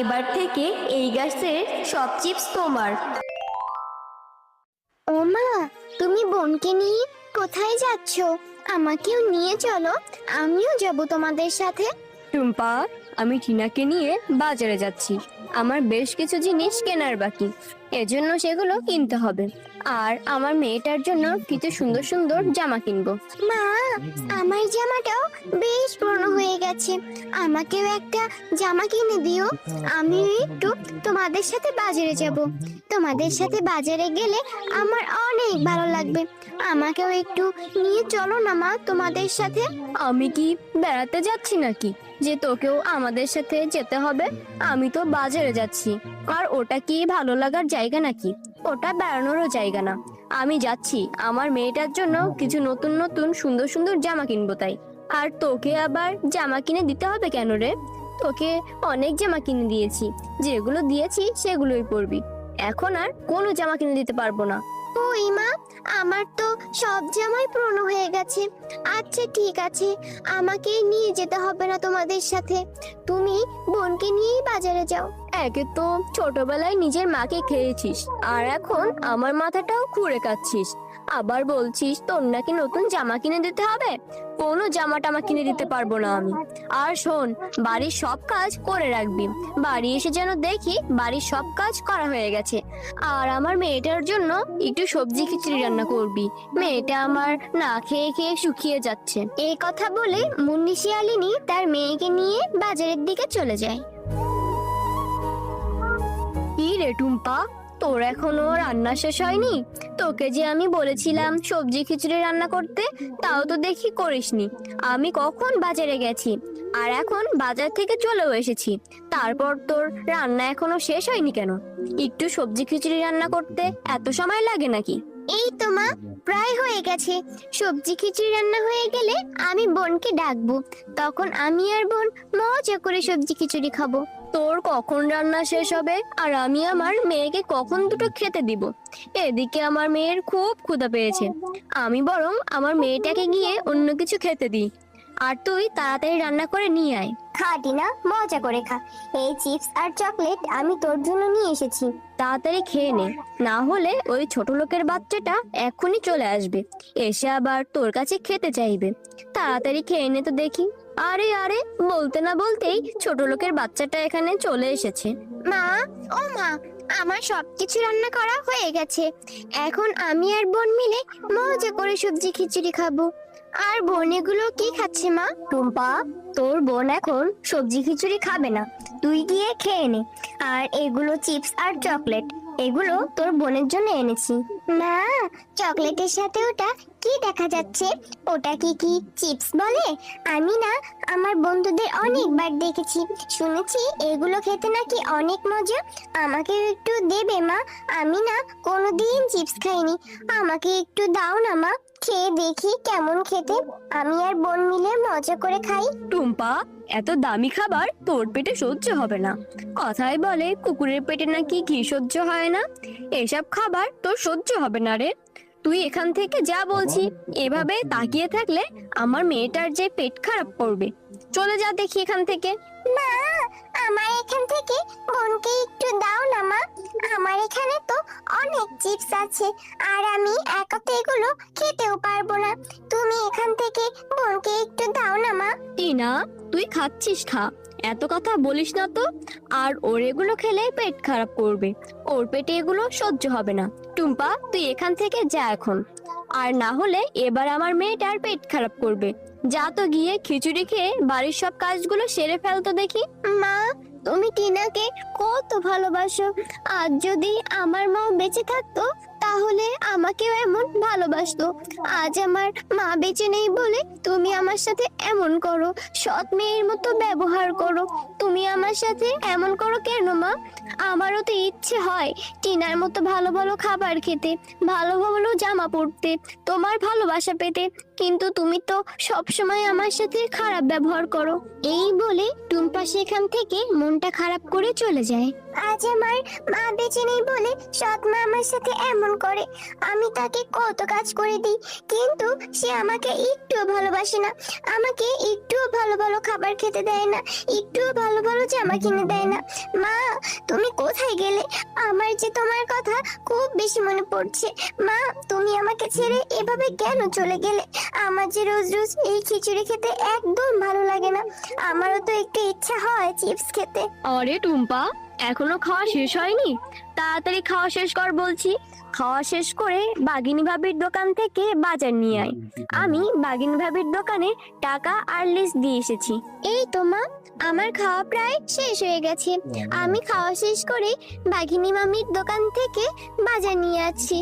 এবার থেকে এই গাছের সব চিপস তোমার। ওমা মা তুমি বোনকে নিয়ে কোথায় যাচ্ছ? আমাকেও নিয়ে চলো আমিও যাব তোমাদের সাথে। টুম্পা আমি টিনাকে নিয়ে বাজারে যাচ্ছি। আমার বেশ কিছু জিনিস কেনার বাকি। এজন্য সেগুলো কিনতে হবে। আর আমার মেয়েটার জন্য কিছু সুন্দর সুন্দর জামা কিনবো। মা আমার জামাটাও বেশ পুরনো হয়ে গেছে। আমাকেও একটা জামা কিনে দিও। আমি একটু তোমাদের সাথে বাজারে যাব। তোমাদের সাথে বাজারে গেলে আমার অনেক ভালো লাগবে। আমাকেও একটু নিয়ে চলো না মা তোমাদের সাথে। আমি কি বেড়াতে যাচ্ছি নাকি? যে তোকেও আমাদের সাথে যেতে হবে। আমি তো বাজারে যাচ্ছি। আর ওটা কি ভালো লাগার জায়গা নাকি? ওটা বেড়ানোরও জায়গা না। আমি যাচ্ছি। আমার মেয়েটার জন্য কিছু নতুন নতুন, সুন্দর সুন্দর জামা কিনবো তাই। আর তোকে আবার জামা কিনে দিতে হবে কেন রে? তোকে অনেক জামা কিনে দিয়েছি। যেগুলো দিয়েছি সেগুলোই পরবি। এখন আর কোনো জামা কিনে দিতে পারব না। ওই মা, আমার তো সব জামাই পুরনো হয়ে গেছে। আচ্ছা ঠিক আছে। আমাকে নিয়ে যেতে হবে না তোমাদের সাথে। তুমি বোনকে নিয়েই বাজারে যাও। একে তো ছোটবেলায় নিজের মাকে খেয়েছিস, আর এখন আমার মাথাটাও খুঁড়ে কাচ্ছিস আবার বলছিস তোর নাকি নতুন জামা কিনে দিতে হবে? কোনো জামা টামা কিনে দিতে পারব না আমি। আর শোন, বাড়ির সব কাজ করে রাখবি। বাড়ি এসে যেন দেখি বাড়ির সব কাজ করা হয়ে গেছে। আর আমার মেয়েটার জন্য একটু সবজি খিচুড়ি রান্না করবি। মেয়েটা আমার না খেয়ে খেয়ে শুকিয়ে যাচ্ছে। এই কথা বলে মুন্নি শিয়ালিনী তার মেয়েকে নিয়ে বাজারের দিকে চলে যায়। টুম্পা তোর এখনও রান্না শেষ হয়নি? তোকে যে আমি বলেছিলাম সবজি খিচুড়ি রান্না করতে, তাও তো দেখি করিসনি। আমি কখন বাজারে গেছি? আর এখন বাজার থেকে চলেও এসেছি। তারপর তোর রান্না এখনও শেষ হয়নি কেন? একটু সবজি খিচুড়ি রান্না করতে এত সময় লাগে নাকি? এই তো মা, প্রায় হয়ে গেছে। সবজি খিচুড়ি রান্না হয়ে গেলে আমি বোনকে ডাকবো। তখন আমি আর বোন মজা করে সবজি খিচুড়ি খাব। তোর কখন রান্না শেষ হবে? আর আমি আমার মেয়েকে কখন দুটো খেতে দিব? এদিকে আমার মেয়ের খুব ক্ষুধা পেয়েছে। আমি বরং আমার মেয়েটাকে গিয়ে অন্য কিছু খেতে দিই। আর তুই তাড়াতাড়ি রান্না করে নিয়ে আয়। খাটি না মজা করে খা। এই চিপস আর চকলেট আমি তোর জন্য নিয়ে এসেছি। তাড়াতাড়ি খেয়ে নে। না হলে ওই ছোট লোকের বাচ্চাটা এক্ষুনি চলে আসবে। এসে আবার তোর কাছে খেতে চাইবে। তাড়াতাড়ি খেয়ে নে তো দেখি। আরে আরে বলতে না বলতেই ছোট লোকের বাচ্চাটা এখানে চলে এসেছে। মা ও মা আমার সবকিছু রান্না করা হয়ে গেছে। এখন আমি আর বোন মিলে মজা করে সবজি খিচুড়ি খাব। আর বোন এগুলো কি খাচ্ছে মা? টুম্পা, তোর বোন এখন সবজি খিচুড়ি খাবে না। তুই গিয়ে খেয়ে নে। আর এগুলো চিপস আর চকলেট, এগুলো তোর বোনের জন্য এনেছি। মা, চকলেটের সাথে ওটা কি দেখা যাচ্ছে? ওটা কি কি চিপস বলে? আমি না, আমার বন্ধুদের অনেকবার দেখেছি। শুনেছি, এগুলো খেতে নাকি অনেক মজা। আমাকে একটু দেবে মা। আমি না কোনোদিন চিপস খাইনি। আমাকে একটু দাও না মা। খেয়ে দেখি কেমন খেতে। আমি আর বোন মিলে মজা করে খাই। টুম্পা এত দামি খাবার তোর পেটে সহ্য হবে না। কথায় বলে কুকুরের পেটে নাকি ঘি সহ্য হয় না? এসব খাবার তোর সহ্য হবে না রে। তুই এখান থেকে যা বলছি এভাবে তাকিয়ে থাকলে আমার মেয়েটার যে পেট খারাপ করবে। চলে যা দেখি এখান থেকে। মা আমার এখান থেকে বোনকে একটু দাও না, মা। আমার এখানে তো অনেক চিপস আছে, আর আমি একা তো এগুলো খেতেও পারব না। তুমি এখান থেকে বোনকে একটু দাও না, মা। টিনা, তুই খাচ্ছিস, খা। এত কথা বলিস না তো। আর ওর এগুলো খেলে পেট খারাপ করবে। ওর পেটে এগুলো সহ্য হবে না। টুম্পা, তুই এখান থেকে যা এখন। আর না হলে এবার আমার মেয়েটার পেট খারাপ করবে। যা তো গিয়ে খিচুড়ি খেয়ে বাড়ির সব কাজগুলো সেরে ফেলতো দেখি। মা, তুমি টিনাকে কত ভালোবাসো। আজ যদি আমার মা বেঁচে থাকতো, তাহলে আমাকেও এমন ভালোবাসতো। আজ আমার মা বেঁচে নেই বলে তুমি আমার সাথে এমন করো। সৎ মেয়ের মতো ব্যবহার করো। তুমি আমার সাথে এমন করো কেন, মা? আমারও তো ইচ্ছে হয় টিনার মতো ভালো ভালো খাবার খেতে, ভালো ভালো জামা পরতে, তোমার ভালোবাসা পেতে। কিন্তু তুমি তো সব সময় আমার সাথে খারাপ ব্যবহার করো। এই বলে টুম্পা সেখান থেকে মনটা খারাপ করে চলে যায়। আজ আমার মা বেঁচে নেই বলে সৎ মা আমার সাথে এমন করে। আমি তাকে কত কাজ করে দিই, কিন্তু সে আমাকে একটুও ভালোবাসে না। আমাকে একটুও ভালো ভালো খাবার খেতে দেয় না, একটুও ভালো ভালো জামা কিনে দেয় না। মা, তুমি কোথায় গেলে? আমার যে তোমার কথা খুব বেশি মনে পড়ছে। মা, তুমি আমাকে ছেড়ে এভাবে কেন চলে গেলে? আমার যে রোজ রোজ এই খিচুড়ি খেতে একদম ভালো লাগে না। আমারও তো একটু ইচ্ছা হয় চিপস খেতে। আরে টুম্পা এখনও খাওয়া শেষ হয়নি? তাড়াতাড়ি খাওয়া শেষ কর বলছি। খাওয়া শেষ করে বাগিনী ভাবির দোকান থেকে বাজার নিয়ে আয়। আমি বাগিনী ভাবির দোকানে টাকা আর লিস্ট দিয়ে এসেছি। এই তো মা আমার খাওয়া প্রায় শেষ হয়ে গেছে। আমি খাওয়া শেষ করে বাঘিনী মামির দোকান থেকে বাজার নিয়ে আসছি।